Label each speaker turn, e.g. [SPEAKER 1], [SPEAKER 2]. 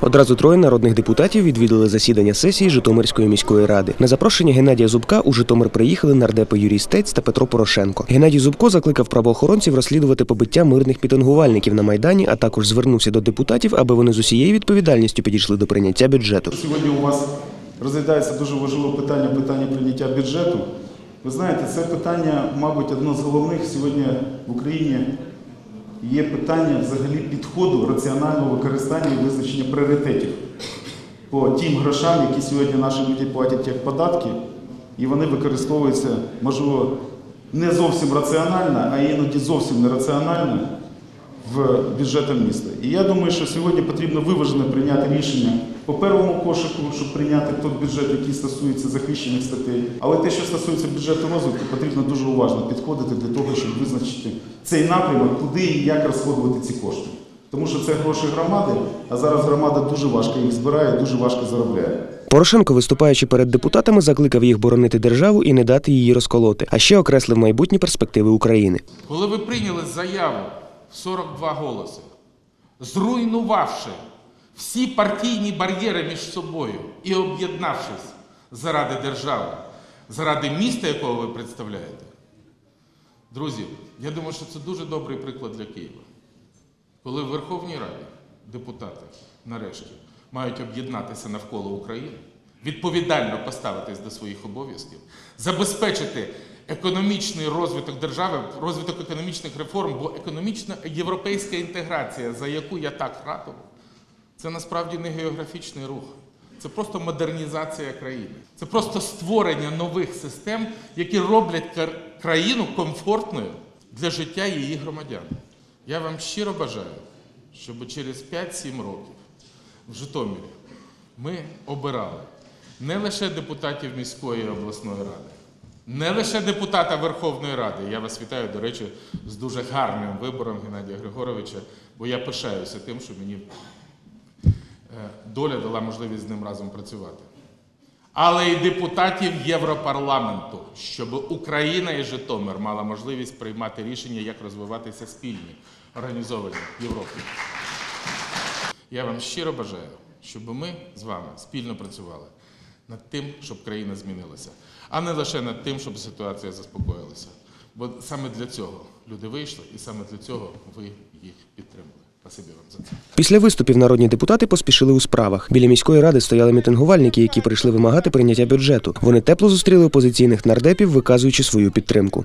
[SPEAKER 1] Одразу троє народних депутатів відвідали засідання сесії Житомирської міської ради. На запрошення Геннадія Зубка у Житомир приїхали нардепи Юрій Стець та Петро Порошенко. Геннадій Зубко закликав правоохоронців розслідувати побиття мирних пітингувальників на майдані, а також звернувся до депутатів, аби вони з усією відповідальністю підійшли до прийняття бюджету.
[SPEAKER 2] Сьогодні у вас розглядається дуже важливе питання питання прийняття бюджету. Ви знаєте, це питання, мабуть, одне з головних сьогодні в Україні є питання взагалі підходу раціонального використання і визначення пріоритетів по тим грошам, які сьогодні наші люди платять як податки, і вони використовуються, можливо, не зовсім раціонально, а іноді зовсім нераціонально в бюджетом міста. І я думаю, що сьогодні потрібно виважено прийняти рішення по первому кошику, щоб прийняти той бюджет, який стосується захищених статей. Але те, що стосується бюджету розвитку, потрібно дуже уважно підходити для того, щоб визначити цей напрямок, куди і як розходувати ці кошти. Тому що це гроші громади, а зараз громада дуже важко їх збирає, дуже важко заробляє.
[SPEAKER 1] Порошенко, виступаючи перед депутатами, закликав їх боронити державу і не дати її розколоти, а ще окреслив майбутні перспективи України.
[SPEAKER 3] Коли ви прийняли заяву в 42 голоси, зруйнувавши всі партійні бар'єри між собою і об'єднавшись заради держави, заради міста, якого ви представляєте, друзі, я думаю, що це дуже добрий приклад для Києва. Коли в Верховній Раді депутати нарешті мають об'єднатися навколо України, відповідально поставитись до своїх обов'язків, забезпечити економічний розвиток держави, розвиток економічних реформ, бо економічна європейська інтеграція, за яку я так ратував, це насправді не географічний рух. Це просто модернізація країни. Це просто створення нових систем, які роблять країну комфортною для життя її громадян. Я вам щиро бажаю, щоб через 5-7 років в Житомирі ми обирали не лише депутатів міської і обласної ради, не лише депутата Верховної Ради. Я вас вітаю, до речі, з дуже гарним вибором Геннадія Григоровича, бо я пишаюся тим, що мені е, доля дала можливість з ним разом працювати. Але й депутатів Європарламенту, щоб Україна і Житомир мала можливість приймати рішення, як розвиватися спільні, організовані в Європі. Я вам щиро бажаю, щоб ми з вами спільно працювали над тим, щоб країна змінилася, а не лише над тим, щоб ситуація заспокоїлася. Бо саме для цього люди вийшли, і саме для цього ви їх підтримали.
[SPEAKER 1] Після виступів народні депутати поспішили у справах. Біля міської ради стояли мітингувальники, які прийшли вимагати прийняття бюджету. Вони тепло зустріли опозиційних нардепів, виказуючи свою підтримку.